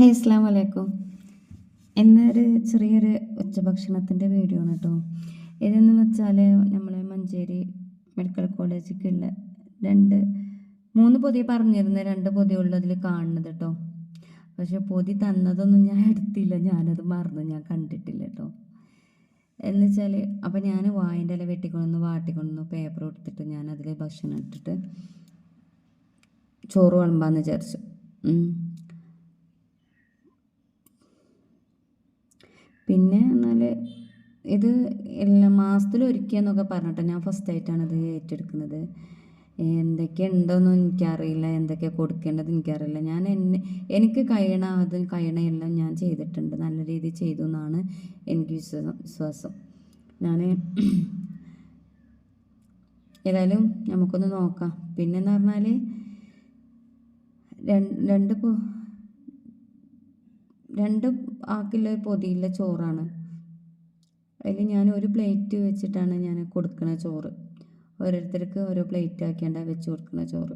Hi ഇസ്ലാം വലൈക്കും എന്നൊരു ചെറിയൊരു ഉച്ചഭക്ഷണത്തിന്റെ വീഡിയോ ആണ് കേട്ടോ. ഇതെന്ന് വെച്ചാൽ നമ്മളെ മഞ്ചേരി മെഡിക്കൽ കോളേജിലേക്കുള്ള രണ്ട് മൂന്ന് പൊതി പറഞ്ഞിരുന്ന രണ്ട് പൊതി ഉള്ളതിൽ കാണുന്നത് കേട്ടോ. പക്ഷെ പൊതി തന്നതൊന്നും ഞാൻ എടുത്തില്ല ഞാനത് മറന്നു ഞാൻ കണ്ടിട്ടില്ല കേട്ടോ. എന്ന് വെച്ചാൽ അപ്പം ഞാൻ വായിന്റെ ഇല വെട്ടിക്കൊണ്ടു വാട്ടിക്കൊണ്ടു പേപ്പർ കൊടുത്തിട്ട് ഞാൻ അതിൽ ഭക്ഷണം ഇട്ടിട്ട് ചോറ് വിളമ്പാന്ന് വിചാരിച്ചു. പിന്നെ എന്നാൽ ഇത് എല്ലാ മാസത്തിൽ എന്നൊക്കെ പറഞ്ഞിട്ട് ഞാൻ ഫസ്റ്റ് ആയിട്ടാണ് ഇത് ഏറ്റെടുക്കുന്നത്. എന്തൊക്കെ എനിക്കറിയില്ല. എന്തൊക്കെ കൊടുക്കേണ്ടത് എനിക്കറിയില്ല. ഞാൻ എന്നെ എനിക്ക് കഴിയണ അത് കഴിയണയെല്ലാം ഞാൻ ചെയ്തിട്ടുണ്ട്. നല്ല രീതിയിൽ ചെയ്തു എന്നാണ് എനിക്ക് വിശ്വാസം വിശ്വാസം. ഞാൻ ഏതായാലും നമുക്കൊന്ന് നോക്കാം. പിന്നെന്ന് പറഞ്ഞാൽ രണ്ട് രണ്ട് ആക്കിലെ പൊതിയിലെ ചോറാണ്. അതിൽ ഞാൻ ഒരു പ്ലേറ്റ് വെച്ചിട്ടാണ് ഞാൻ കൊടുക്കുന്ന ചോറ്. ഓരോരുത്തർക്ക് ഓരോ പ്ലേറ്റ് ആക്കിയാണ്ട് വെച്ച് കൊടുക്കുന്ന ചോറ്.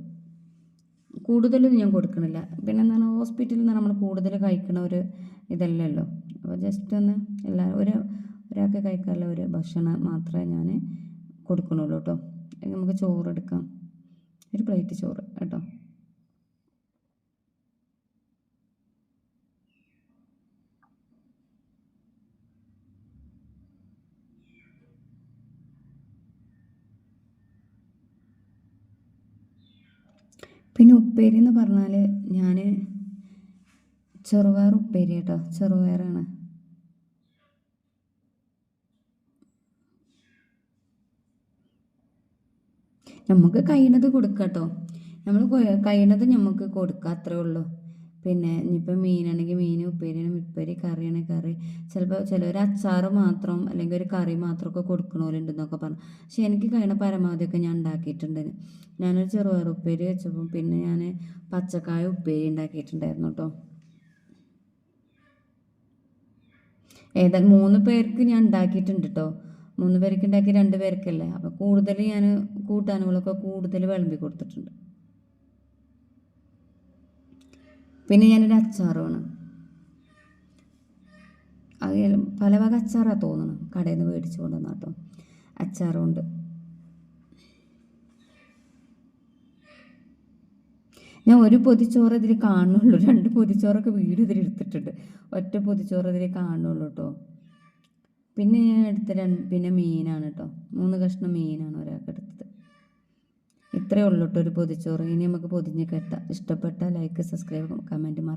കൂടുതലൊന്നും ഞാൻ കൊടുക്കണില്ല. പിന്നെ എന്താണ് ഹോസ്പിറ്റലിൽ നിന്ന് നമ്മൾ കൂടുതൽ കഴിക്കണ ഒരു ഇതല്ലല്ലോ. അപ്പോൾ ജസ്റ്റ് ഒന്ന് എല്ലാ ഒരു ഒരാൾക്ക് കഴിക്കാനുള്ള ഒരു ഭക്ഷണം മാത്രമേ ഞാൻ കൊടുക്കണുള്ളൂ കേട്ടോ. നമുക്ക് ചോറ് എടുക്കാം. ഒരു പ്ലേറ്റ് ചോറ് കേട്ടോ. പിന്നെ ഉപ്പേരി എന്ന് പറഞ്ഞാൽ ഞാൻ ചെറുപയർ ഉപ്പേരി കേട്ടോ ചെറുപയറാണ്. നമുക്ക് കഴിയണത് കൊടുക്കാം കേട്ടോ നമ്മൾ കഴിയണത് നമുക്ക് കൊടുക്കുക അത്രേ ഉള്ളൂ. പിന്നെ ഇനിയിപ്പോൾ മീനാണെങ്കിൽ മീൻ ഉപ്പേരിയാണ് ഉപ്പേരി കറിയാണ് കറി. ചിലപ്പോൾ ചിലവർ അച്ചാർ മാത്രം അല്ലെങ്കിൽ ഒരു കറി മാത്രമൊക്കെ കൊടുക്കണവരുണ്ടെന്നൊക്കെ പറഞ്ഞു. പക്ഷെ എനിക്ക് കഴിയണ പരമാവധിയൊക്കെ ഞാൻ ഉണ്ടാക്കിയിട്ടുണ്ട്. ഞാനൊരു ചെറുപയർ ഉപ്പേരി വെച്ചപ്പോൾ പിന്നെ ഞാൻ പച്ചക്കായ ഉപ്പേരി ഉണ്ടാക്കിയിട്ടുണ്ടായിരുന്നു കേട്ടോ. ഏതാ മൂന്ന് പേർക്ക് ഞാൻ ഉണ്ടാക്കിയിട്ടുണ്ട് കേട്ടോ. മൂന്ന് പേർക്ക് ഉണ്ടാക്കി രണ്ട് പേർക്കല്ലേ. അപ്പോൾ കൂടുതൽ ഞാൻ കൂട്ടാനുകളൊക്കെ കൂടുതൽ വിളമ്പി കൊടുത്തിട്ടുണ്ട്. പിന്നെ ഞാനൊരു അച്ചാറാണ് അത് പല വക അച്ചാറാണ് തോന്നണം കടയിൽ നിന്ന് മേടിച്ചു കൊണ്ടുവന്ന കേട്ടോ. അച്ചാറുണ്ട്. ഞാൻ ഒരു പൊതിച്ചോറ് ഇതിൽ കാണുള്ളൂ രണ്ട് പൊതിച്ചോറൊക്കെ വീട് ഇതിൽ എടുത്തിട്ടുണ്ട്. ഒറ്റ പൊതിച്ചോറ് ഇതിൽ കാണുള്ളൂ കേട്ടോ. പിന്നെ ഞാൻ എടുത്ത രണ്ട് പിന്നെ മീനാണ് കേട്ടോ. മൂന്ന് കഷ്ണം മീനാണ് ഒരാൾക്ക് എടുത്തത്. ഇത്രയേ ഉള്ളൂ കേട്ടോ ഒരു പൊതിച്ചോറ്. ഇനി നമുക്ക് പൊതിഞ്ഞ് കെട്ടാം. ഇഷ്ടപ്പെട്ട ലൈക്ക് സബ്സ്ക്രൈബ് കമന്റ് മറ